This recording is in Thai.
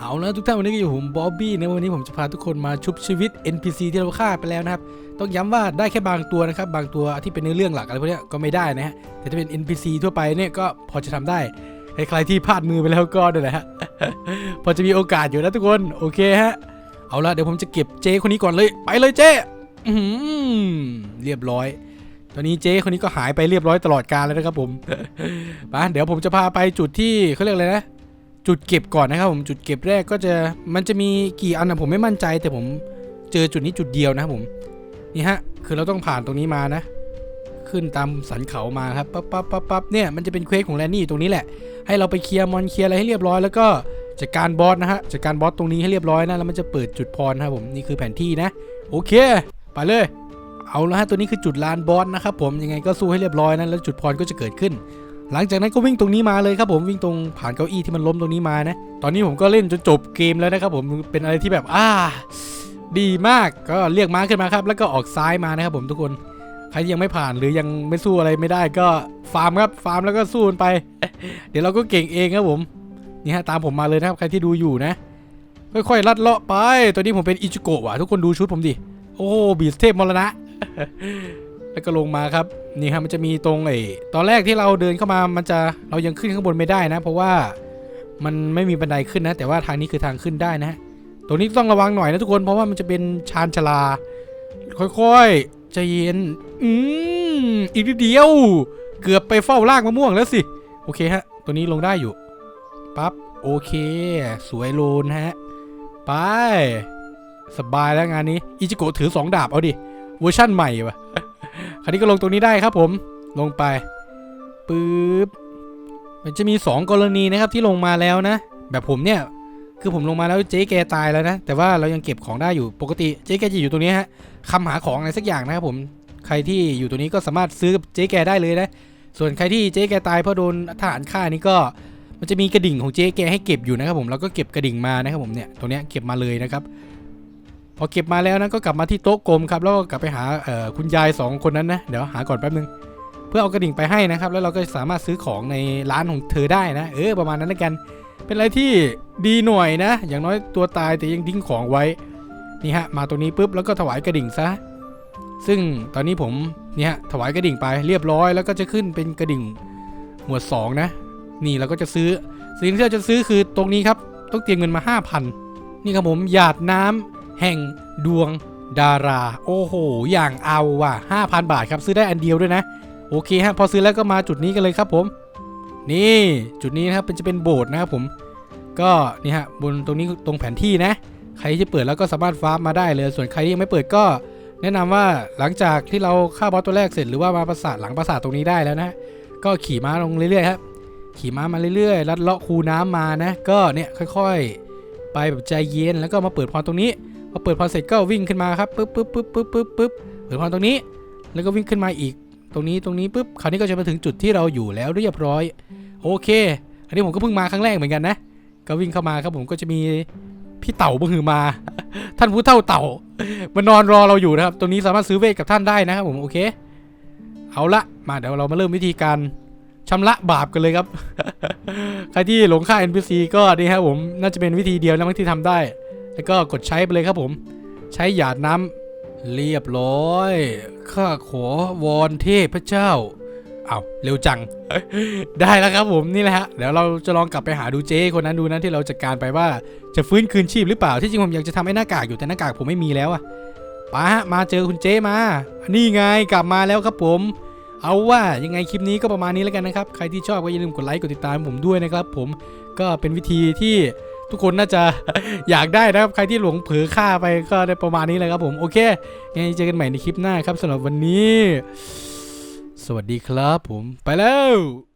เอาละทุกท่านวันนี้ก็อยู่ผมบ๊อบบี้นะวันนี้ผมจะพาทุกคนมาชุบชีวิต NPC ที่เราฆ่าไปแล้วนะครับ ต้องย้ำว่าได้แค่บางตัวนะครับ บางตัวที่เป็นเนื้อเรื่องหลักอะไรพวกนี้ก็ไม่ได้นะฮะแต่ถ้าเป็น NPC ทั่วไปเนี่ยก็พอจะทำได้ใครๆที่พลาดมือไปแล้วก็นั่นแหละฮะพอจะมีโอกาสอยู่นะทุกคนโอเคฮะเอาละเดี๋ยวผมจะเก็บเจคนนี้ก่อนเลยไปเลยเจ้เรียบร้อย ตอนนี้เจ้คนนี้ก็หายไปเรียบร้อยตลอดกาลแล้วนะครับผมไปเดี๋ยวผมจะพาไปจุดที่เขาเรียกอะไรนะ จุดเก็บก่อนนะครับผมจุดเก็บแรกก็จะมันจะมีกี่อันนะผมไม่มั่นใจ แต่ผมเจอจุดนี้จุดเดียวนะครับผมนี่ฮะคือเราต้องผ่านตรงนี้มานะ ขึ้นตามสันเขามาครับปั๊บปั๊บปั๊บปั๊บเนี่ยมันจะเป็นเควสของแลนนี่อยู่ตรงนี้แหละ ให้เราไปเคลียร์มอนเคลียร์อะไรให้เรียบร้อยแล้วก็จัดการบอสนะฮะจัดการบอสตรงนี้ให้เรียบร้อยนะแล้วมันจะเปิดจุดพรนะครับผมนี่คือแผนที่นะโอเคไปเลยเอาละฮะตัวนี้คือจุดลานบอสนะครับผมยังไงก็สู้ให้เรียบร้อยนะแล้วจุดพรก็จะเกิดขึ้น หลังจากนั้นก็วิ่งตรงนี้มาเลยครับผมวิ่งตรงผ่านเก้าอี้ที่มันล้มตรงนี้มานะ ตอนนี้ผมก็เล่นจนจบเกมแล้วนะครับผมเป็นอะไรที่แบบอ่าดีมากก็เรียกม้าขึ้นมาครับ แล้วก็ออกซ้ายมานะครับผมทุกคนใครที่ยังไม่ผ่านหรือยังไม่สู้อะไรไม่ได้ก็ฟาร์มครับฟาร์มแล้วก็สู้มันไป เดี๋ยวเราก็เก่งเองครับผมนี่ฮะตามผมมาเลยนะครับใครที่ดูอยู่นะ ค่อยๆลัดเลาะไป ตอนนี้ผมเป็นอิจิโกะว่ะทุกคนดูชุดผมดิโอ้บีสเทพมรณะ แล้วก็ลงมาครับนี่ครับมันจะมีตรงไอ้ตอนแรกที่เราเดินเข้ามามันจะเรายังขึ้นข้างบนไม่ได้นะ เพราะว่ามันไม่มีบันไดขึ้นนะ แต่ว่าทางนี้คือทางขึ้นได้นะตรงนี้ต้องระวังหน่อยนะทุกคนเพราะว่ามันจะเป็นชานชลา ค่อยๆใจเย็นอืมอีกนิดเดียว เกือบไปเฝ้าลากมะม่วงแล้วสิโอเคฮะ ตัวนี้ลงได้อยู่ปั๊บโอเค สวยโลนฮะ ไป สบายแล้วงานนี้ อิจิโกะถือสองดาบ เอาดิ เวอร์ชั่นใหม่วะ คราวนี้ก็ลงตรงนี้ได้ครับผมลงไปปึ๊บมันจะมี 2 กรณีนะครับที่ลงมาแล้วนะ แบบผมเนี่ยคือผมลงมาแล้วเจ๊แกตายแล้วนะ แต่ว่าเรายังเก็บของได้อยู่ปกติเจ๊แกจะอยู่ตรงนี้ฮะคำหาของอะไรสักอย่างนะครับผมใครที่อยู่ตรงนี้ก็สามารถซื้อกับเจ๊แกได้เลยนะ ส่วนใครที่เจ๊แกตายเพราะโดนทหารฆ่านี่ก็มันจะมีกระดิ่งของเจ๊แกให้เก็บอยู่นะครับผมเราก็เก็บกระดิ่งมานะครับผมเนี่ยตรงนี้เก็บมาเลยนะครับ พอเก็บมาแล้วนะก็กลับมาที่โต๊ะกลมครับแล้วก็กลับไปหาคุณยายสองคนนั้นนะเดี๋ยวหาก่อนแป๊บนึงเพื่อเอากระดิ่งไปให้นะครับ แล้วเราก็สามารถซื้อของในร้านของเธอได้นะ เออประมาณนั้นแล้วกัน เป็นอะไรที่ดีหน่อยนะ อย่างน้อยตัวตายแต่ยังทิ้งของไว้นี่ฮะมาตรงนี้ปุ๊บแล้วก็ถวายกระดิ่งซะซึ่งตอนนี้ผมเนี่ยถวายกระดิ่งไปเรียบร้อย แล้วก็จะขึ้นเป็นกระดิ่งหมวดสองนะ นี่เราก็จะซื้อสิ่งที่เราจะซื้อคือตรงนี้ครับต้องเตรียมเงินมา 5,000 นี่ครับผมหยาดน้ำ แห่งดวงดารา โอ้โห อย่างเอาว่ะ 5,000 บาทครับซื้อได้อันเดียวด้วยนะ โอเคฮะ พอซื้อแล้วก็มาจุดนี้กันเลยครับผม นี่จุดนี้นะครับเป็นจะเป็นโบสถ์นะครับผม ก็นี่ฮะบนตรงนี้ตรงแผนที่นะ ใครที่เปิดแล้วก็สามารถฟาร์มมาได้เลย ส่วนใครที่ยังไม่เปิดก็ แนะนำว่าหลังจากที่เราฆ่าบอสตัวแรกเสร็จหรือว่ามาปราสาทหลังปราสาทตรงนี้ได้แล้วนะ ก็ขี่ม้าลงเรื่อยๆครับขี่ม้ามาเรื่อยๆลัดเลาะคูน้ำมานะ ก็เนี่ยค่อย ๆ ไปแบบใจเย็นแล้วก็มาเปิดพรตรงนี้ อเปิดพอเสร็จก็วิ่งขึ้นมาครับปึ๊บปึ๊บปึ๊บปึ๊บปึ๊บปึ๊บเปิดพอตรงนี้ แล้วก็วิ่งขึ้นมาอีก ตรงนี้ตรงนี้ปึ๊บคราวนี้ก็จะมาถึงจุดที่เราอยู่แล้วเรียบร้อย โอเค อันนี้ผมก็เพิ่งมาครั้งแรกเหมือนกันนะ ก็วิ่งเข้ามาครับผมก็จะมีพี่เต่าบือมา ท่านผู้เท่าเต่ามานอนรอเราอยู่นะครับ ตรงนี้สามารถซื้อเวทกับท่านได้นะครับผมโอเค เอาละมาเดี๋ยวเรามาเริ่มวิธีการชำระบาปกันเลยครับ ใครที่หลงค่า NPC ก็นี่ครับผมน่าจะเป็นวิธีเดียวนะที่ทำได้ แล้วก็กดใช้ไปเลยครับผม ใช้หยาดน้ำเรียบร้อย ข้าขอวอนเทพเจ้าเอาเร็วจัง ได้แล้วครับผมนี่แหละฮะเดี๋ยวเราจะลองกลับไปหาดูเจ้คนนั้นดูนะที่เราจัดการไปว่าจะฟื้นคืนชีพหรือเปล่าที่จริงผมอยากจะทำไอ้หน้ากากอยู่แต่หน้ากากผมไม่มีแล้วอะป้ามาเจอคุณเจ้มา นี่ไงกลับมาแล้วครับผม เอาว่ายังไงคลิปนี้ก็ประมาณนี้แล้วกันนะครับ ใครที่ชอบก็อย่าลืมกดไลค์กดติดตามผมด้วยนะครับผมก็เป็นวิธีที่ ทุกคนน่าจะอยากได้นะครับ ใครที่หลงเผลอฆ่าไปก็ได้ประมาณนี้เลยครับผม โอเคยังไงเจอกันใหม่ในคลิปหน้าครับสำหรับวันนี้ สวัสดีครับผมไปแล้ว